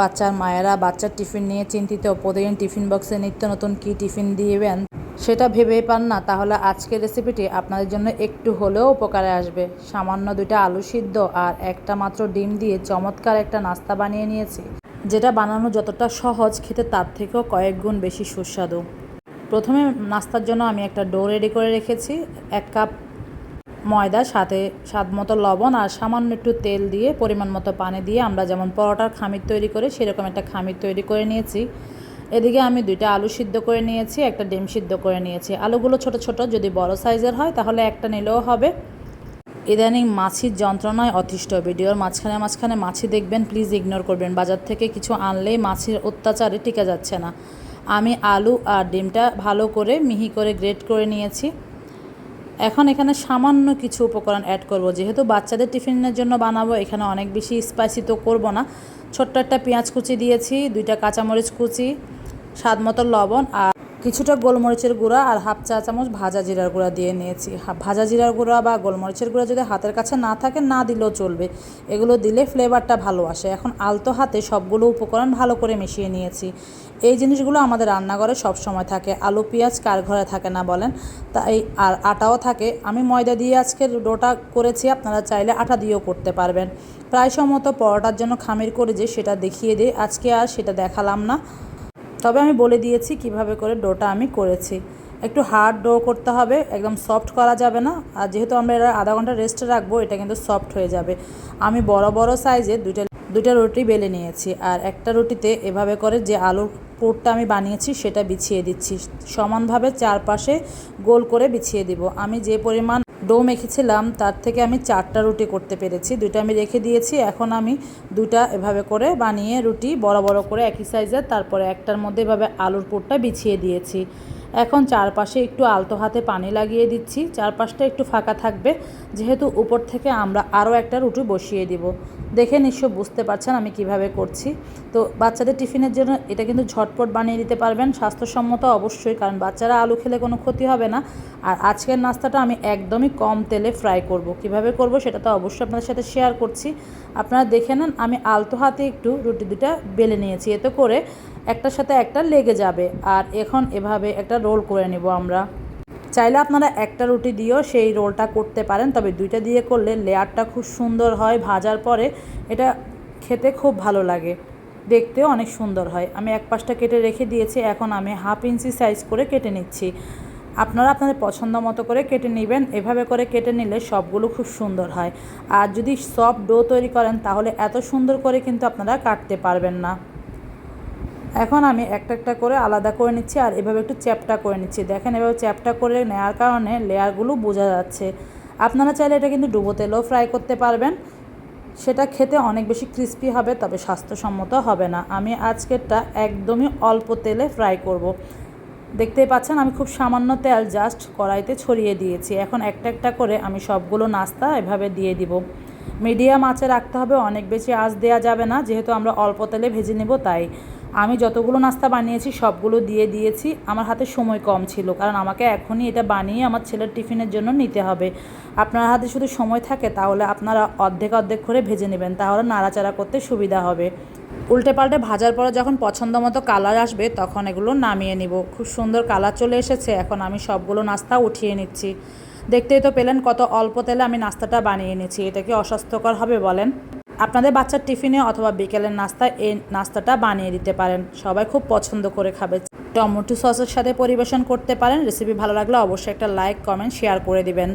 বাচ্চার মায়েরা বাচ্চার টিফিন নিয়ে চিন্তিত, প্রতিদিন টিফিন বক্সে নিত্য নতুন কী টিফিন দিবেন সেটা ভেবেই পান না। তাহলে আজকের রেসিপিটি আপনাদের জন্য একটু হলেও উপকারে আসবে। সামান্য দুইটা আলু সিদ্ধ আর একটা মাত্র ডিম দিয়ে চমৎকার একটা নাস্তা বানিয়ে নিয়েছি, যেটা বানানো যতটা সহজ খেতে তার থেকেও কয়েক গুণ বেশি সুস্বাদু। প্রথমে নাস্তার জন্য আমি একটা ডো রেডি করে রেখেছি। এক কাপ ময়দা, সাথে স্বাদ মতো লবণ আর সামান্য একটু তেল দিয়ে, পরিমাণ মতো পানি দিয়ে আমরা যেমন পরোটার খামির তৈরি করে, সেরকম একটা খামির তৈরি করে নিয়েছি। এদিকে আমি দুইটা আলু সিদ্ধ করে নিয়েছি, একটা ডিম সিদ্ধ করে নিয়েছি। আলুগুলো ছোট ছোট, যদি বড় সাইজের হয়, তাহলে একটা নিলেও হবে। ইদানিং মাছির যন্ত্রণায় অতিষ্ঠ। ভিডিওর মাঝখানে মাঝখানে মাছি দেখবেন, প্লিজ ইগনোর করবেন। বাজার থেকে কিছু আনলেই মাছির অত্যাচারে টিকা যাচ্ছে না। আমি আলু আর ডিমটা ভালো করে মিহি করে গ্রেট করে নিয়েছি। এখন এখানে সামান্য কিছু উপকরণ অ্যাড করব। যেহেতু বাচ্চাদের টিফিনের জন্য বানাবো, এখানে অনেক বেশি স্পাইসি তো করব না। ছোট্ট একটা পেঁয়াজ কুচি দিয়েছি, দুইটা কাঁচামরিচ কুচি, স্বাদ মতো লবণ আর কিছুটা গোলমরিচের গুঁড়া আর হাফ চা চামচ ভাজা জিরার গুঁড়া দিয়ে নিয়েছি। ভাজা জিরার গুঁড়া বা গোলমরিচের গুঁড়া যদি হাতের কাছে না থাকে, না দিলেও চলবে। এগুলো দিলে ফ্লেভারটা ভালো আসে। এখন আলতো হাতে সবগুলো উপকরণ ভালো করে মিশিয়ে নিয়েছি। এই জিনিসগুলো আমাদের রান্নাঘরে সব সময় থাকে। আলু, পেঁয়াজ কার ঘরে থাকে না বলেন? তাই আর আটাও থাকে। আমি ময়দা দিয়ে আজকে ডোটা করেছি, আপনারা চাইলে আটা দিয়েও করতে পারবেন। প্রায় সম্মত পরোটার জন্য খামির করে যে সেটা দেখিয়ে দিই। আজকে আর সেটা দেখালাম না। তবে আমি বলে দিয়েছি কীভাবে করে ডোটা আমি করেছি। একটু হার্ড ডো করতে হবে, একদম সফট করা যাবে না। আর যেহেতু আমরা এটা আধা ঘণ্টা রেস্টে রাখব, এটা কিন্তু সফট হয়ে যাবে। আমি বড় বড় সাইজে দুইটা দুইটা রুটি বেলে নিয়েছি। আর একটা রুটিতে এভাবে করে যে আলুর পুরটা আমি বানিয়েছি, সেটা বিছিয়ে দিচ্ছি। সমানভাবে চারপাশে গোল করে বিছিয়ে দিব। আমি যে পরিমাণ ডো মেখেছিলাম তার থেকে আমি চারটা রুটি করতে পেরেছি। দুইটা আমি রেখে দিয়েছি, এখন আমি দুইটা এভাবে করে বানিয়ে রুটি বড় বড় করে একই সাইজের তারপরে একটার মধ্যে এভাবে আলুর পুরটা বিছিয়ে দিয়েছি। এখন চারপাশে একটু আলতো হাতে পানি লাগিয়ে দিচ্ছি। চারপাশটা একটু ফাঁকা থাকবে। যেহেতু উপর থেকে আমরা আরও একটা রুটি বসিয়ে দিব। দেখে নিশ্চয় বুঝতে পারছেন আমি কীভাবে করছি। তো বাচ্চাদের টিফিনের জন্য এটা কিন্তু ঝটপট বানিয়ে দিতে পারবেন। স্বাস্থ্যসম্মত অবশ্যই, কারণ বাচ্চারা আলু খেলে কোনো ক্ষতি হবে না। আর আজকের নাস্তাটা আমি একদমই কম তেলে ফ্রাই করব। কীভাবে করব সেটা তো অবশ্যই আপনাদের সাথে শেয়ার করছি। আপনারা দেখে নেন, আমি আলতো হাতে একটু রুটি দুটা বেলে নিয়েছি। এতে করে একটার সাথে একটা লেগে যাবে। আর এখন এভাবে একটা রোল করে নেব আমরা। চাইলে আপনারা একটা রুটি দিয়েও সেই রোলটা করতে পারেন, তবে দুইটা দিয়ে করলে লেয়ারটা খুব সুন্দর হয়, ভাজার পরে এটা খেতে খুব ভালো লাগে। দেখতেও অনেক সুন্দর হয়। আমি এক পাশটা কেটে রেখে দিয়েছি, এখন আমি হাফ ইঞ্চি সাইজ করে কেটে নিচ্ছি। আপনারা আপনাদের পছন্দ মতো করে কেটে নেবেন, এভাবে করে কেটে নিলে সবগুলো খুব সুন্দর হয়। আর যদি সফট ডো তৈরি করেন, তাহলে এত সুন্দর করে কিন্তু আপনারা কাটতে পারবেন না। এখন আমি একটা একটা করে আলাদা করে নিচ্ছি আর এভাবে একটু চ্যাপটা করে নিচ্ছি। দেখেন এভাবে চ্যাপটা করে নেওয়ার কারণে লেয়ারগুলো বোঝা যাচ্ছে। আপনারা চাইলে এটা কিন্তু ডুবো তেলেও ফ্রাই করতে পারবেন। সেটা খেতে অনেক বেশি ক্রিস্পি হবে, তবে স্বাস্থ্যসম্মত হবে না। আমি আজকেরটা একদমই অল্প তেলে ফ্রাই করব। দেখতেই পাচ্ছেন আমি খুব সামান্য তেল জাস্ট কড়াইতে ছড়িয়ে দিয়েছি। এখন একটা একটা করে আমি সবগুলো নাস্তা এভাবে দিয়ে দিব। মিডিয়াম আঁচে রাখতে হবে, অনেক বেশি আঁচ দেওয়া যাবে না। যেহেতু আমরা অল্প তেলে ভেজে নেব তাই। আমি যতগুলো নাস্তা বানিয়েছি, সবগুলো দিয়ে দিয়েছি। আমার হাতে সময় কম ছিল, কারণ আমাকে এখনই এটা বানিয়ে আমার ছেলের টিফিনের জন্য নিতে হবে। আপনার হাতে শুধু সময় থাকে, তাহলে আপনারা অর্ধেক অর্ধেক করে ভেজে নেবেন, তাহলে নাড়াচাড়া করতে সুবিধা হবে। উল্টে পাল্টে ভাজার পরে যখন পছন্দ মতো কালার আসবে, তখন এগুলো নামিয়ে নিব। খুব সুন্দর কালার চলে এসেছে, এখন আমি সবগুলো নাস্তা উঠিয়ে নিচ্ছি। দেখতেই তো পেলেন কত অল্প তেলে আমি নাস্তাটা বানিয়ে নিচ্ছি। এটা কি অস্বাস্থ্যকর হবে বলেন? আপনাদের বাচ্চার টিফিনে অথবা বিকেলের নাস্তায় এই নাস্তাটা বানিয়ে দিতে পারেন। সবাই খুব পছন্দ করে খাবে। টমেটো সসের সাথে পরিবেশন করতে পারেন। রেসিপি ভালো লাগলে অবশ্যই একটা লাইক কমেন্ট শেয়ার করে দিবেন।